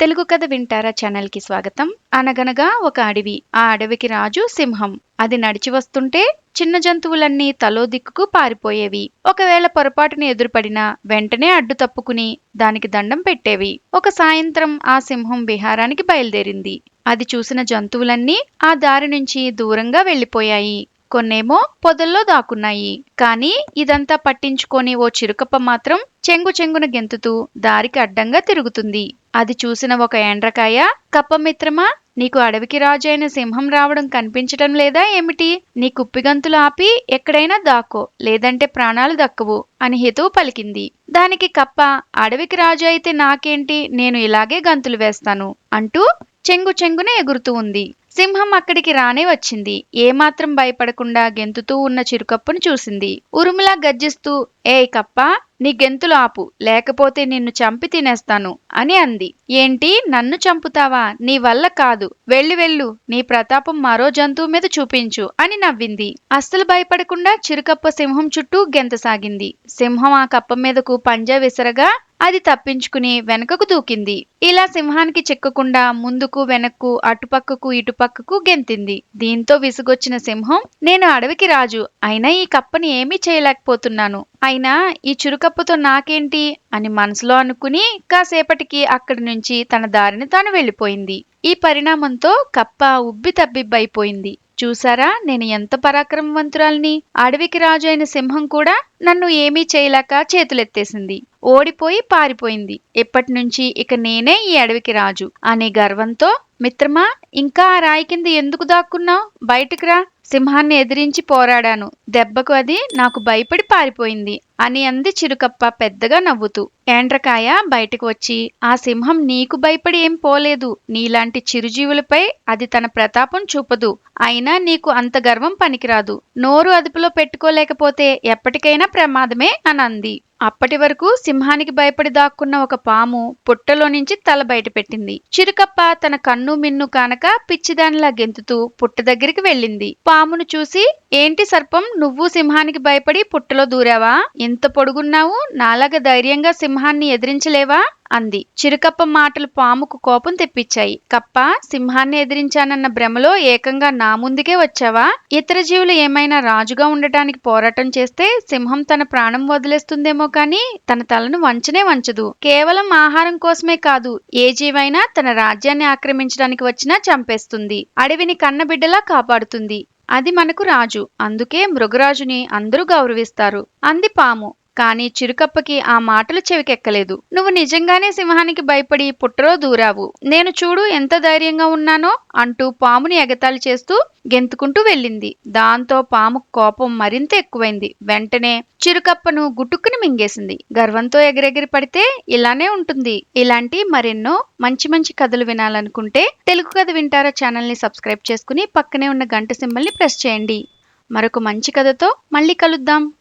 తెలుగు కథ వింటారా ఛానల్కి స్వాగతం. అనగనగా ఒక అడవి ఆ అడవికి రాజు సింహం. అది నడిచి వస్తుంటే చిన్న జంతువులన్నీ తలో దిక్కుకు పారిపోయేవి. ఒకవేళ పొరపాటున ఎదురుపడినా వెంటనే అడ్డు తప్పుకుని దానికి దండం పెట్టేవి. ఒక సాయంత్రం ఆ సింహం విహారానికి బయలుదేరింది. అది చూసిన జంతువులన్నీ ఆ దారి నుంచి దూరంగా వెళ్ళిపోయాయి కొన్నేమో పొదల్లో దాక్కున్నాయి. కానీ ఇదంతా పట్టించుకొని ఓ చిరుకప్ప మాత్రం చెంగు చెంగున గెంతుతూ దారికి అడ్డంగా తిరుగుతుంది. అది చూసిన ఒక ఎండ్రకాయ కప్పమిత్రమా నీకు అడవికి రాజు అయిన సింహం రావడం కనిపించటం లేదా ఏమిటి? నీ కుప్పిగంతులు ఆపి ఎక్కడైనా దాక్కో లేదంటే ప్రాణాలు దక్కవు అని హితువు పలికింది. దానికి కప్ప అడవికి రాజు అయితే నాకేంటి? నేను ఇలాగే గంతులు వేస్తాను అంటూ చెంగు చెంగున ఎగురుతూ ఉంది. సింహం అక్కడికి రానే వచ్చింది. ఏమాత్రం భయపడకుండా గెంతుతూ ఉన్న చిరుకప్పును చూసింది. ఉరుములా గర్జిస్తూ ఏయ్ కప్ప నీ గెంతులు ఆపు. లేకపోతే నిన్ను చంపి తినేస్తాను అని అంది. ఏంటి? నన్ను చంపుతావా? నీ వల్ల కాదు. వెళ్ళి వెళ్ళు. నీ ప్రతాపం మరో జంతువు మీద చూపించు అని నవ్వింది. అస్సలు భయపడకుండా చిరుకప్ప సింహం చుట్టూ గెంతసాగింది. సింహం ఆ కప్ప మీదకు పంజా విసరగా అది తప్పించుకుని వెనకకు దూకింది. ఇలా సింహానికి చిక్కకుండా ముందుకు వెనక్కు అటుపక్కకు ఇటుపక్కకు గెంతింది. దీంతో విసుగొచ్చిన సింహం నేను అడవికి రాజు అయినా ఈ కప్పని ఏమీ చేయలేకపోతున్నాను. అయినా ఈ చురుకప్పతో నాకేంటి? అని మనసులో అనుకుని కాసేపటికి అక్కడి నుంచి తన దారిని తాను వెళ్ళిపోయింది. ఈ పరిణామంతో కప్ప ఉబ్బి తబ్బిబ్బైపోయింది. చూసారా? నేను ఎంత పరాక్రమవంతురాల్ని? అడవికి రాజు అయిన సింహం కూడా నన్ను ఏమీ చేయలేక చేతులెత్తేసింది. ఓడిపోయి పారిపోయింది. ఎప్పటి నుంచి ఇక నేనే ఈ అడవికి రాజు. అనే గర్వంతో మిత్రమా ఇంకా ఆ రాయి కింద ఎందుకు దాక్కున్నావు? బయటకు రా. సింహాన్ని ఎదిరించి పోరాడాను. దెబ్బకు అది నాకు భయపడి పారిపోయింది. అని అంది చిరుకప్ప పెద్దగా నవ్వుతూ. ఏండ్రకాయ బయటకు వచ్చి ఆ సింహం నీకు భయపడి ఏం పోలేదు. నీలాంటి చిరుజీవులపై అది తన ప్రతాపం చూపదు. అయినా నీకు అంత గర్వం పనికిరాదు. నోరు అదుపులో పెట్టుకోలేకపోతే ఎప్పటికైనా ప్రమాదమే అని అంది. అప్పటి వరకు సింహానికి భయపడి దాక్కున్న ఒక పాము పుట్టలో నుంచి తల బయట పెట్టింది. చిరుకప్ప తన కన్ను మిన్ను కానక పిచ్చిదానిలా గెంతుతూ పుట్ట దగ్గరికి వెళ్ళింది. పామును చూసి ఏంటి సర్పం నువ్వు సింహానికి భయపడి పుట్టలో దూరావా? ఇంత పొడుగున్నావు నాలాగా ధైర్యంగా సింహాన్ని ఎదిరించలేవా? అంది. చిరుకప్ప మాటలు పాముకు కోపం తెప్పించాయి. కప్ప సింహాన్ని ఎదిరించానన్న భ్రమలో ఏకంగా నా ముందుకే వచ్చావా? ఇతర జీవులు ఏమైనా రాజుగా ఉండటానికి పోరాటం చేస్తే సింహం తన ప్రాణం వదిలేస్తుందేమో కానీ తన తలను వంచనే వంచదు. కేవలం ఆహారం కోసమే కాదు ఏ జీవైనా తన రాజ్యాన్ని ఆక్రమించడానికి వచ్చినా చంపేస్తుంది. అడవిని కన్నబిడ్డలా కాపాడుతుంది. అది మనకు రాజు. అందుకే మృగరాజుని అందరూ గౌరవిస్తారు. అంది పాము. కానీ చిరుకప్పకి ఆ మాటలు చెవికెక్కలేదు. నువ్వు నిజంగానే సింహానికి భయపడి పుట్టలో దూరావు. నేను చూడు ఎంత ధైర్యంగా ఉన్నానో అంటూ పాముని ఎగతాళి చేస్తూ గెంతుకుంటూ వెళ్ళింది. దాంతో పాము కోపం మరింత ఎక్కువైంది. వెంటనే చిరుకప్పను గుట్టుకుని మింగేసింది. గర్వంతో ఎగిరెగిరి పడితే ఇలానే ఉంటుంది. ఇలాంటి మరెన్నో మంచి మంచి కథలు వినాలనుకుంటే తెలుగు కథ వింటారా ఛానల్ని సబ్స్క్రైబ్ చేసుకుని పక్కనే ఉన్న గంట సింబల్ని ప్రెస్ చేయండి. మరొక మంచి కథతో మళ్ళీ కలుద్దాం.